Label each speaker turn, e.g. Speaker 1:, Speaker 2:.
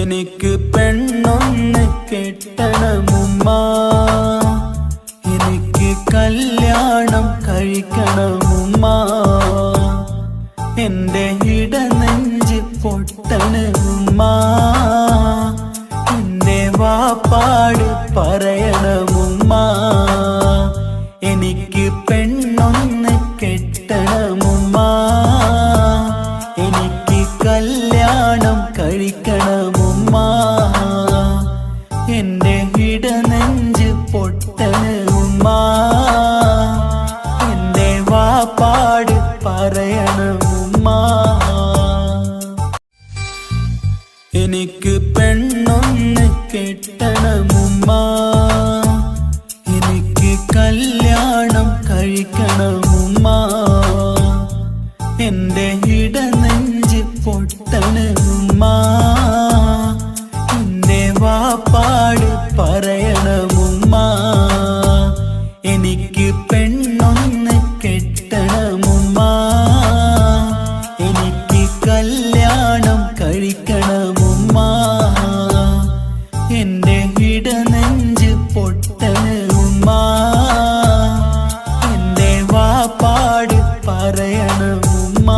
Speaker 1: എനിക്ക് പെണ്ണൊന്ന് കെട്ടണമുമ്മ. എനിക്ക് കല്യാണം കഴിക്കണമുമ്മ. എന്റെ ഇടനെഞ്ച് പൊട്ടണമുമ്മ. എന്റെ വാപ്പാട് പറയണമുമ്മ. എനിക്ക് പെണ്ണൊന്ന് കെട്ടണമുമ്മ. എനിക്ക് കല്യാണം കഴിക്കണമുമ്മ എന്റെ ഇടനെഞ്ച് പൊട്ടണമുമ്മ എന്റെ വാപ്പാട് പറയണമുമ്മ എനിക്ക് പെണ്ണൊന്ന് കെട്ടണമുമ്മ എനിക്ക് കല്യാണം കഴിക്കണം കഴിക്കണമുമ്മ എന്റെ ഇടനെഞ്ച് പറയണമുമ്മ. എനിക്ക് പെണ്ണൊന്ന് കെട്ടണമുമ്മ. എനിക്ക് കല്യാണം കഴിക്കണമുമ്മ. എന്റെ ഇടനെഞ്ച് പൊട്ടണമുമ്മ. എന്റെ വാപ്പാട് പറയണമുമ്മ.